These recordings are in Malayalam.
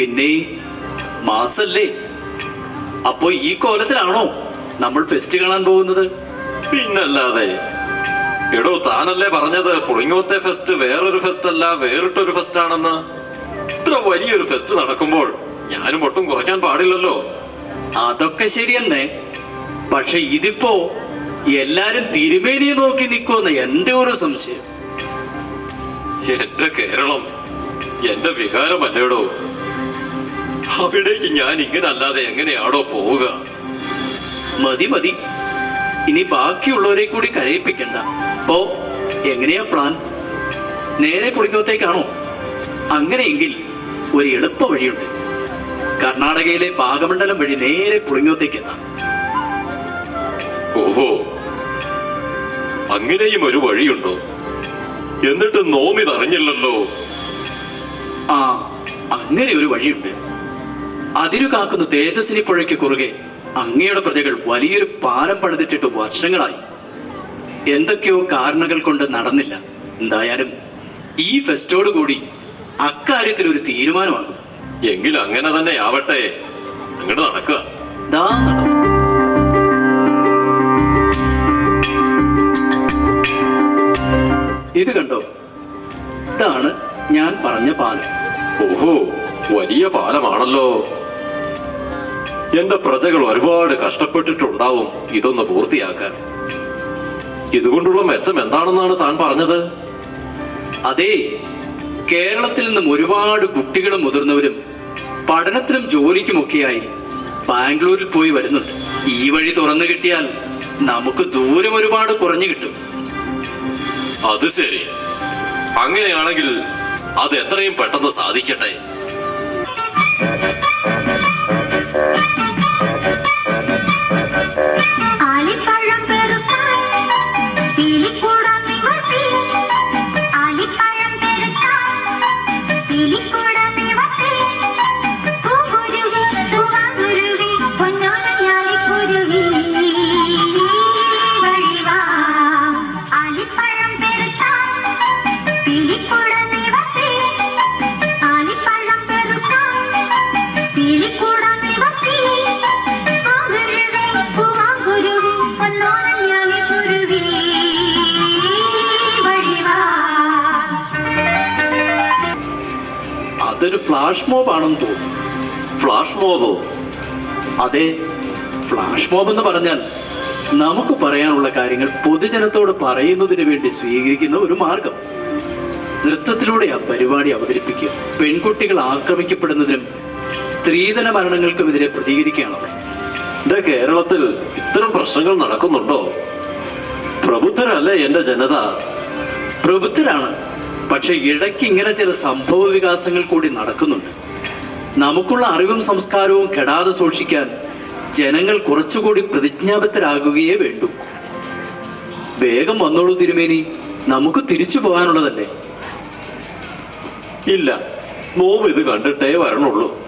പിന്നെ മാസല്ലേ? അപ്പോ ഈ കോലത്തിലാണോ നമ്മൾ ഫെസ്റ്റ് കാണാൻ പോകുന്നത്? പിന്നല്ലാതെ. എടോ താനല്ലേ പറഞ്ഞത് പുളിങ്ങോത്തെ ഫെസ്റ്റ് വേറൊരു ഫെസ്റ്റ് അല്ല വേറിട്ടൊരു ഫെസ്റ്റ് ആണെന്ന്. ഇത്ര വലിയൊരു ഫെസ്റ്റ് നടക്കുമ്പോൾ ഞാനും ഒട്ടും കുറയ്ക്കാൻ പാടില്ലല്ലോ. അതൊക്കെ ശരിയെന്നെ. പക്ഷെ ഇതിപ്പോ എല്ലാരും തിരുമേനിയെ നോക്കി നിൽക്കുമെന്ന് എന്റെ ഒരു സംശയം. എന്റെ കേരളം എന്റെ വികാരമല്ലേടോ? അവിടേക്ക് ഞാൻ ഇങ്ങനെ അല്ലാതെ എങ്ങനെയാണോ പോവുക? മതി മതി. ഇനി ബാക്കിയുള്ളവരെ കൂടി കരയിപ്പിക്കണ്ട. അപ്പോ എങ്ങനെയാ പ്ലാൻ? നേരെ പുളിങ്ങോത്തേക്കാണോ അങ്ങനെയെങ്കിൽ ഒരു എളുപ്പ വഴിയുണ്ട്. കർണാടകയിലെ ഭാഗമണ്ഡലം വഴി നേരെ പുളിങ്ങോത്തേക്ക് എത്താം ഓഹോ. അങ്ങനെയും ഒരു വഴിയുണ്ടോ? എന്നിട്ട് നോമിതറിഞ്ഞില്ലല്ലോ ആ അങ്ങനെ ഒരു വഴിയുണ്ട്. അതിരു കാക്കുന്ന തേജസ്സിനി പുഴയ്ക്ക് കുറുകെ അങ്ങയുടെ പ്രജകൾ വലിയൊരു പാലം പണിതിട്ടിട്ട് വർഷങ്ങളായി. എന്തൊക്കെയോ കാരണങ്ങൾ കൊണ്ട് നടന്നില്ല. എന്തായാലും ഈ ഫെസ്റ്റോട് കൂടി അക്കാര്യത്തിൽ ഒരു തീരുമാനമാകും. എങ്കിൽ അങ്ങനെ തന്നെ ആവട്ടെ. അങ്ങനെ നടക്കുക. ദാ ഇത് കണ്ടോ? ഇതാണ് ഞാൻ പറഞ്ഞ പാലം. ഓഹോ വലിയ പാലമാണല്ലോ. എന്റെ പ്രജകൾ ഒരുപാട് കഷ്ടപ്പെട്ടിട്ടുണ്ടാവും. ഇതൊന്ന് പൂർത്തിയാക്കാൻ. ഇതുകൊണ്ടുള്ള മെച്ചം എന്താണെന്നാണ് താൻ പറഞ്ഞത്? അതെ കേരളത്തിൽ നിന്നും ഒരുപാട് കുട്ടികളും മുതിർന്നവരും പഠനത്തിനും ജോലിക്കുമൊക്കെയായി ബാംഗ്ലൂരിൽ പോയി വരുന്നുണ്ട്. ഈ വഴി തുറന്നു കിട്ടിയാൽ നമുക്ക് ദൂരം ഒരുപാട് കുറഞ്ഞു കിട്ടും. അത് ശരി. അങ്ങനെയാണെങ്കിൽ അത് എത്രയും പെട്ടെന്ന് സാധിക്കട്ടെ. ഫ്ലാഷ് മോബ് ആണെന്ന് തോന്നുന്നു. ഫ്ലാഷ് മോബോ. അതെ ഫ്ലാഷ് മോബ് എന്ന് പറഞ്ഞാൽ നമുക്ക് പറയാനുള്ള കാര്യങ്ങൾ പൊതുജനത്തോട് പറയുന്നതിന് വേണ്ടി സ്വീകരിക്കുന്ന ഒരു മാർഗം. നൃത്തത്തിലൂടെ ആ പരിപാടി അവതരിപ്പിക്കുക. പെൺകുട്ടികൾ ആക്രമിക്കപ്പെടുന്നതിനും സ്ത്രീധന മരണങ്ങൾക്കും മരണങ്ങൾക്കുമെതിരെ പ്രതികരിക്കുകയാണ് എന്റെ കേരളത്തിൽ ഇത്തരം പ്രശ്നങ്ങൾ നടക്കുന്നുണ്ടോ? പ്രബുദ്ധരല്ലേ എന്റെ ജനത? പ്രബുദ്ധരാണ്. പക്ഷെ ഇടയ്ക്ക് ഇങ്ങനെ ചില സംഭവ വികാസങ്ങൾ കൂടി നടക്കുന്നുണ്ട്. നമുക്കുള്ള അറിവും സംസ്കാരവും കെടാതെ സൂക്ഷിക്കാൻ ജനങ്ങൾ കുറച്ചുകൂടി പ്രതിജ്ഞാബദ്ധരാകുകയേ വേണ്ടൂ. വേഗം വന്നോളൂ തിരുമേനി. നമുക്ക് തിരിച്ചു പോകാനുള്ളതല്ലേ? ഇല്ല. നോവ് ഇത് കണ്ടിട്ടേ വരണുള്ളൂ.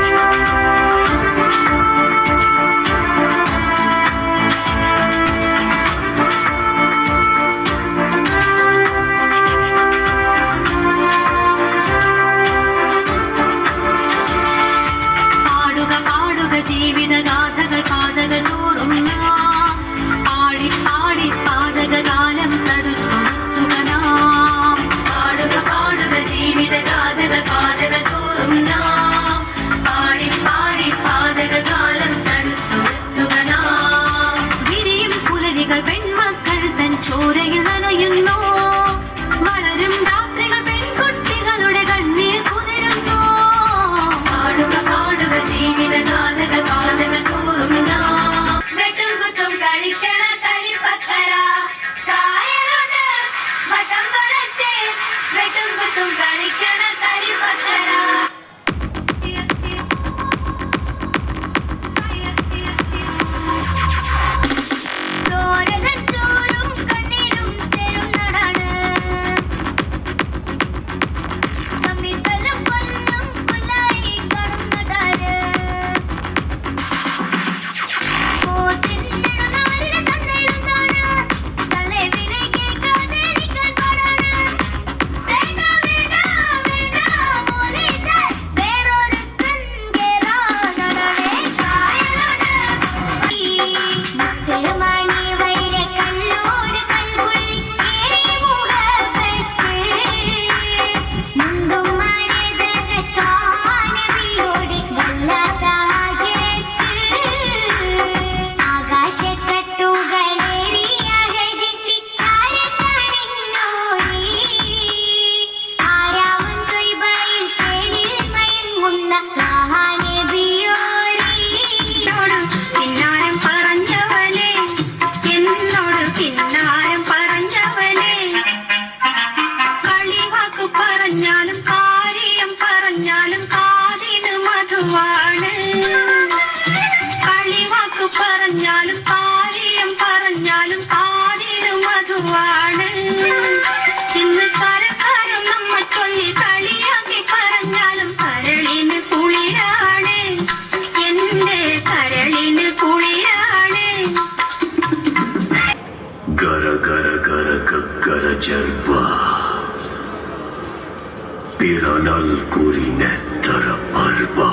பிற நாள் கூறின தர மறுபா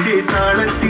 താളത്തിൽ